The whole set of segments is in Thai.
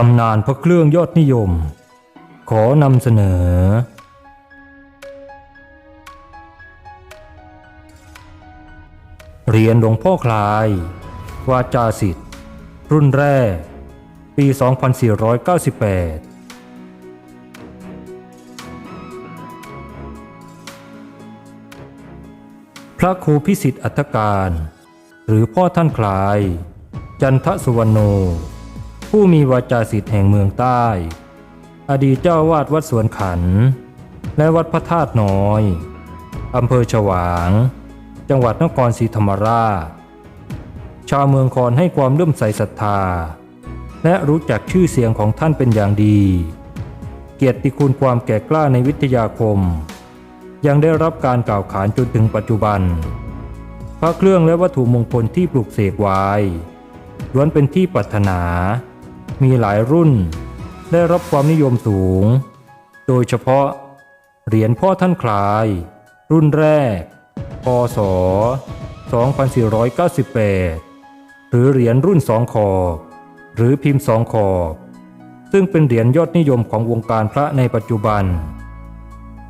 ตำนานพระเครื่องยอดนิยม ขอนำเสนอ เหรียญหลวงพ่อคลาย วาจาสิทธิ์ รุ่นแรก ปี 2498พระครูพิสิทธิ์อัฏฐการ หรือพ่อท่านคลาย จันทสุวรรณโน ผู้มีวาจาสิทธิ์แห่งเมืองใต้ อดีตเจ้าวาดวัดสวนขัน และวัดพระธาตุน้อย อำเภอฉวาง จังหวัดนครศรีธรรมราช ชาวเมืองคอนให้ความเลื่อมใสศรัทธา และรู้จักชื่อเสียงของท่านเป็นอย่างดี เกียรติคุณความแก่กล้าในวิทยาคม ยังได้รับการกล่าวขานจนถึงปัจจุบัน พระเครื่องและวัตถุมงคลที่ปลูกเสกไว้ล้วนเป็นที่ปรารถนา มีหลายรุ่น ได้รับความนิยมสูง โดยเฉพาะ เหรียญพ่อท่านคลาย รุ่นแรก พศ 2498 หรือเหรียญรุ่นสองขอบหรือพิมพ์สองขอบ ซึ่งเป็นเหรียญยอดนิยมของวงการพระในปัจจุบัน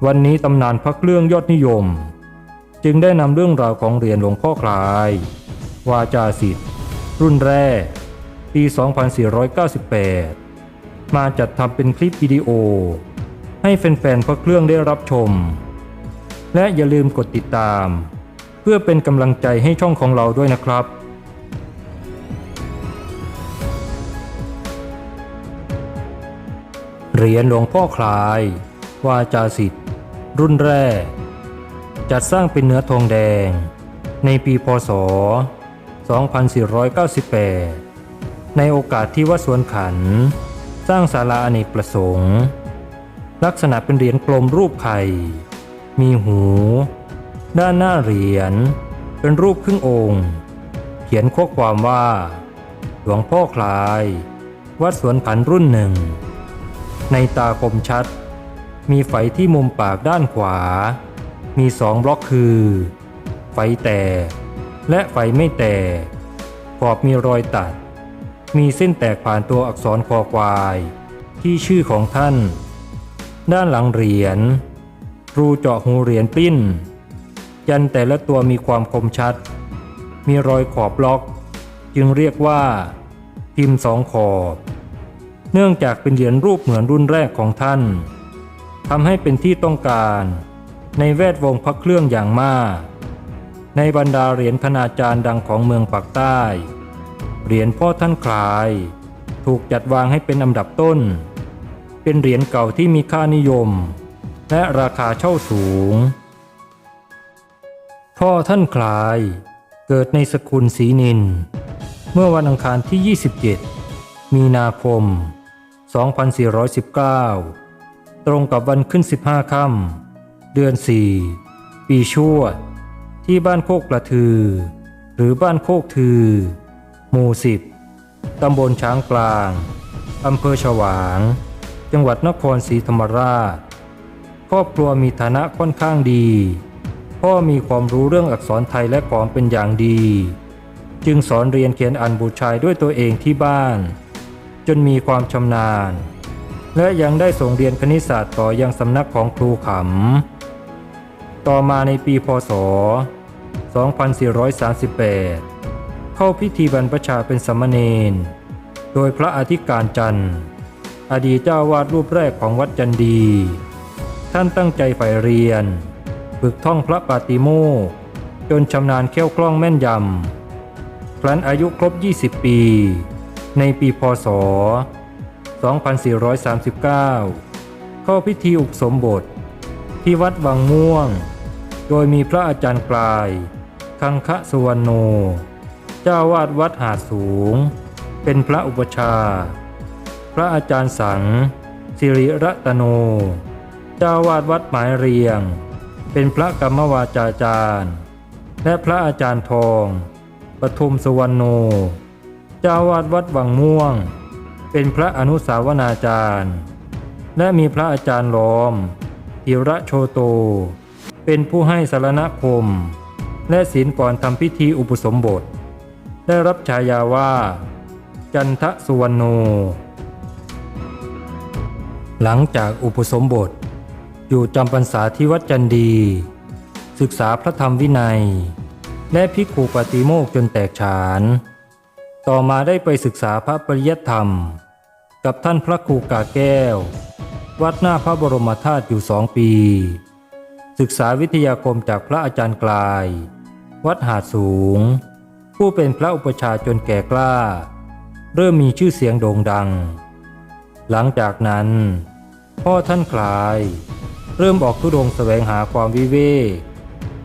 วันนี้ตำนานพระเครื่องยอดนิยม จึงได้นำเรื่องราวของเหรียญหลวงพ่อคลาย วาจาสิทธิ์รุ่นแรก ปี 2498 มาจัดทำเป็นคลิปวิดีโอ ให้แฟนๆพระเครื่องได้รับชม และอย่าลืมกดติดตาม เพื่อเป็นกำลังใจให้ช่องของเราด้วยนะครับเหรียญหลวงพ่อคลาย วาจาสิทธิ์ รุ่นแรก จัดสร้างเป็นเนื้อทองแดง ในปีพศ 2498 ในโอกาสที่วัดสวนขัน สร้างศาลาอเนกประสงค์ ลักษณะเป็นเหรียญกลมรูปไข่ มีหู ด้านหน้าเหรียญ เป็นรูปครึ่งองค์ เขียนข้อความว่า หลวงพ่อคลาย วัดสวนขันรุ่นหนึ่ง ในตาคมชัด มีไฟที่มุมปากด้านขวา มีสองบล็อกคือ ไฟแตกและไฟไม่แตกขอบมีรอยตัด มีเส้นแตกผ่านตัวอักษรคอควาย ที่ชื่อของท่าน ด้านหลังเหรียญรูเจาะหูเหรียญปิ้น ยันแต่ละตัวมีความคมชัด มีรอยขอบล็อก จึงเรียกว่า พิมพ์สองขอบ เนื่องจากเป็นเหรียญรูปเหมือนรุ่นแรกของท่านทำให้เป็นที่ต้องการในแวดวงพระเครื่องอย่างมาก ในบรรดาเหรียญคณาจารย์ดังของเมืองปากใต้ เหรียญพ่อท่านคลาย ถูกจัดวางให้เป็นอันดับต้น เป็นเหรียญเก่าที่มีค่านิยม และราคาเช่าสูง พ่อท่านคลาย เกิดในสกุลศรีนิน เมื่อวันอังคารที่ 27 มีนาคม 2419 ตรงกับวันขึ้น 15 ค่ำเดือน 4 ปีชวดที่บ้านโคกกระทือ หรือบ้านโคกทือ หมู่10ตำบลช้างกลางอำเภอฉวาง จังหวัดนครศรีธรรมราช ครอบครัวมีฐานะค่อนข้างดี พ่อมีความรู้เรื่องอักษรไทยและขอมเป็นอย่างดี จึงสอนเรียนเขียนอ่านบูชายด้วยตัวเองที่บ้าน จนมีความชำนาญ และยังได้ส่งเรียนคณิตศาสตร์ต่อยังสำนักของครูขำ ต่อมาในปีพศ 2438 เข้าพิธีบรรพชาเป็นสมเณรโดยพระอธิการจันทร์ อดีตเจ้าวาดรูปแรกของวัดจันดี ท่านตั้งใจใฝ่เรียน ฝึกท่องพระปาติโมกจนชำนาญแคล่วคล่องแม่นยำ ครั้นอายุครบ 20 ปี ในปีพศ 2439 เข้าพิธีอุปสมบท ที่วัดบางม่วง โดยมีพระอาจารย์กลาย คังคะสุวรรณโน จ้าวาดวัดหาดสูง เป็นพระอุปชา พระอาจารย์สัง สิริรัตโน เจ้าวาดวัดหมายเรียง เป็นพระกรรมวาจาจารย์ และพระอาจารย์ทองปทุมสุวรรณโน เจ้าวาดวัดวังม่วง เป็นพระอนุสาวนาจารย์ และมีพระอาจารย์ล้อมอิระโชโต เป็นผู้ให้สารณคม และศีลก่อนทำพิธีอุปสมบท ได้รับฉายาว่า จันทสุวรรณโน หลังจากอุปสมบท อยู่จำพรรษาที่วัดจันดี ศึกษาพระธรรมวินัย และพิกขุปฏิโมกจนแตกฉาน ต่อมาได้ไปศึกษาพระปริยัติธรรม กับท่านพระครูกาแก้ว วัดหน้าพระบรมธาตุอยู่สองปี ศึกษาวิทยาคมจากพระอาจารย์กลาย วัดหาดสูง ผู้เป็นพระอุปชาจนแก่กล้า เริ่มมีชื่อเสียงโด่งดัง หลังจากนั้น พ่อท่านคลาย เริ่มออกทุดงแสวงหาความวิเวก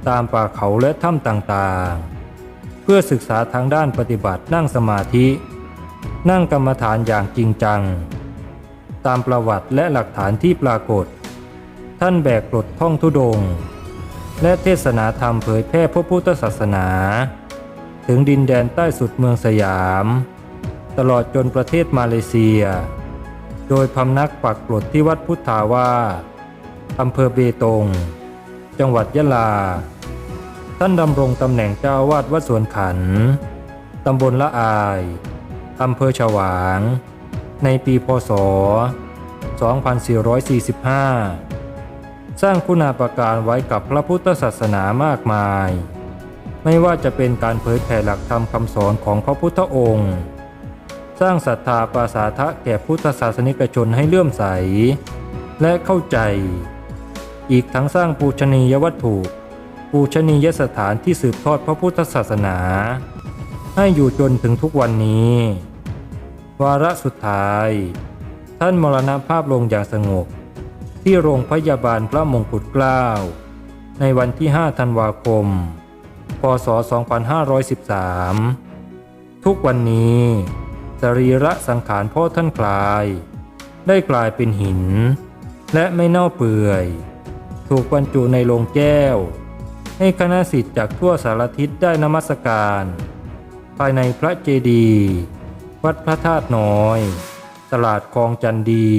ตามป่าเขาและถ้ำต่างๆ เพื่อศึกษาทางด้านปฏิบัตินั่งสมาธิ นั่งกรรมฐานอย่างจริงจัง ตามประวัติและหลักฐานที่ปรากฏ ท่านแบกกรดท่องทุดง และเทศนาธรรมเผยแพร่พระพุทธศาสนา ถึงดินแดนใต้สุดเมืองสยาม ตลอดจนประเทศมาเลเซีย โดยพำนักปักกรดที่วัดพุทธาวาสอำเภอเบตง จังหวัดยะลา ท่านดำรงตำแหน่งเจ้าอาวาดวัดสวนขัน ตำบลละอายอำเภอฉวาง ในปีพศ 2445 สร้างคุณาประการไว้กับพระพุทธศาสนามากมาย ไม่ว่าจะเป็นการเผยแผ่หลักธรรมคำสอนของพระพุทธองค์ สร้างศรัทธาปราสาทะแก่พุทธศาสนิกชนให้เลื่อมใส และเข้าใจ อีกทั้งสร้างปูชนียวัตถุ ปูชนียสถานที่สืบทอดพระพุทธศาสนา ให้อยู่จนถึงทุกวันนี้ วาระสุดท้าย ท่านมรณภาพลงอย่างสงบ ที่โรงพยาบาลพระมงกุฎเกล้าในวันที่ 5 ธันวาคม พศ 2513 ทุกวันนี้สรีระสังขารพ่อท่านคลาย ได้กลายเป็นหิน และไม่เน่าเปื่อย ถูกบรรจุในโลงแก้ว ให้คณะสิทธิ์จากทั่วสารทิศได้นมัสการ ภายในพระเจดีย์วัดพระธาตุน้อย ตลาดคลองจันดี